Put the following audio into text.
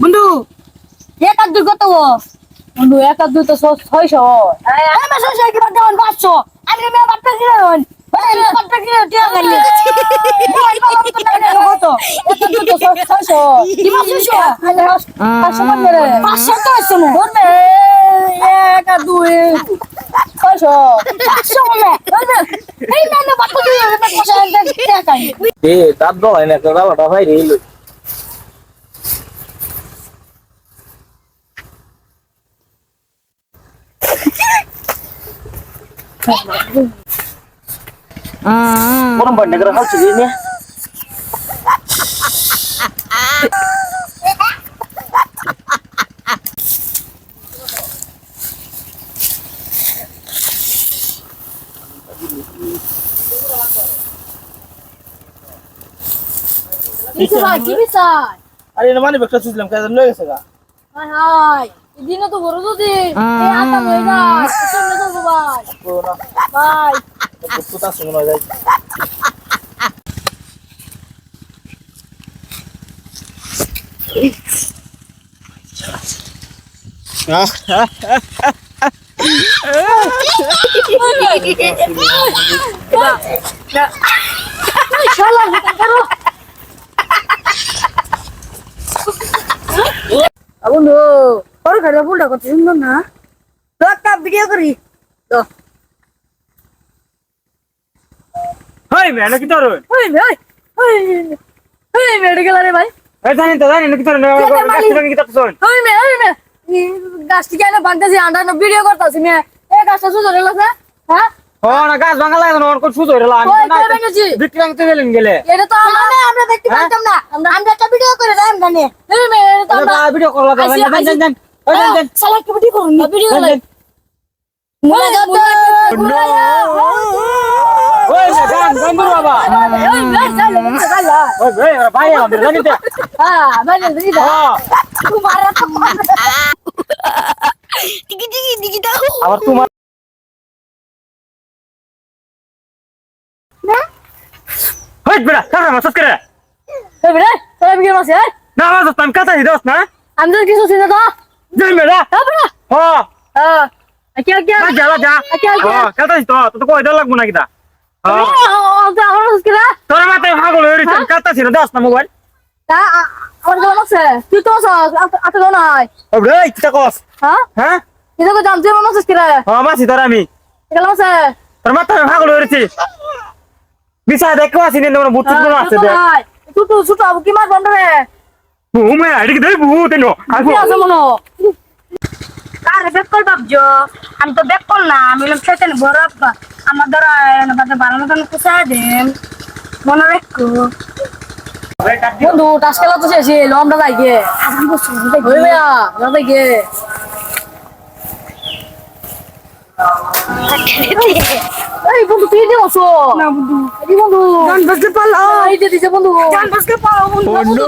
বন্ধু এক আর দুই কত বন্ধু এক আর দুই তো ছয়শো আমি মাসে মাসে কি বাদ দেবেন পাঁচশো আমি মেয়ে বাদ পেয়ে কিনে দেবেন বাদ পেয়ে কিনে টিয়া গাইলে কত এক আর দুই তো ছ- ছয়শো কি পাঁচশো পাঁচশো কম করে পাঁচশো তো আছে না ধরবে এক আর দুই ছয়শো পাঁচশো কমে এই মেয়ে বাদ পেয়ে কিনে দেবেন টিয়া গাইলে এ তার দলাই না গালাটা ভাই রে এলো গরম পানি করে খাচ্ছি রে কিসে ভাই কি বিচার আরে না মানে বেকটা ছুটলাম কাজ লয়ে গেছে হাই তো আটা হয়ে যায় সামনে তো ভাই ভাই না শুনো যায় শালা করো বন্ধু। ওর ঘরে ফুলটা কত সুন্দর না? তো একটা ভিডিও করি। তো হাই মেনে কি তোর? ওই ভাই ওই ওই মেডিকেল আরে ভাই। এই জানি তো জানি কি তোর না গাছটা কি তোর শোন ওই মে ওই মে গাছটি কেন বাঁধতেছি আন্ডা ভিডিও করতেছি মে এ গাছটা সুন্দর লাগছে হ্যাঁ? না গাছ ভাঙা লাগে না কোন সুতো হইল আমি না কই ভেঙেছি? গেলেন গেলে। এটা তো আমরা আমরা দেখতে পারতাম না। আমরা একটা ভিডিও করে দেন জানি এই মে এটা তো আমরা ভিডিও কল লাগা আইসি, দেন সালা একটা ভিডিও করুন ভিডিও দেন, লাইক দেন। মুলা দাদা ওই গান গান দূর বাবা ওই ওই ভাই ভাই জানি তো হ্যাঁ ভালো দিদি হ্যাঁ তোমার টিকি টিকি টিকি দাও আবার তোমার হই বেড়া কারা মাসাজ করে এই রে তোরা ভিডিও মাসে না মাসাজ তুমি কাটা দিদস না আমি তো কিছু যাই বেড়া তো বড় হ্যাঁ হ্যাঁ কি কি না যা যা আচ্ছা, আচ্ছা। হ্যাঁ কাটা দিস তো তো কই দল লাগবো না কিটা হ্যাঁ তো আমার মাসে কিরা তোর মাথায় পাগল হয়ে গেছে কাটা ছিল দাস না মোবাইল তা আমার তো মাসে তুই তো আতে তো নাই ও রে কিটা কস হ্যাঁ হ্যাঁ এটা তো জানতে আমার মাসে কিরা হ্যাঁ মাসি তোর আমি এগুলো মাসে তোর মাথায় পাগল হয়ে গেছে বিছা দেখো আসি নে তোর বুত বুত আছে দে তুই তো ছোট আবু কি মার বন্ধ রে ও মে আইডি দে বহুত এনো আইবো কি আছে মনো কারে ব্যাক কল ভাবছ? আমি তো ব্যাক করলাম আমি বললাম সেখান বড় আব্বা। আমার দ্বারা বাদে ভালো মতন কুচাই দেন মনে রাখো। বন্ধু টাস খেলা তো শেষ লম্বা যাই গে। ওই ভাইয়া যাবে গে। এই বন্ধু তুই দিয়ে বসো। না বন্ধু। এই বন্ধু। গান বাজতে পারলা এই যে দিছে বন্ধু। গান বাজতে পারো বন্ধু বন্ধু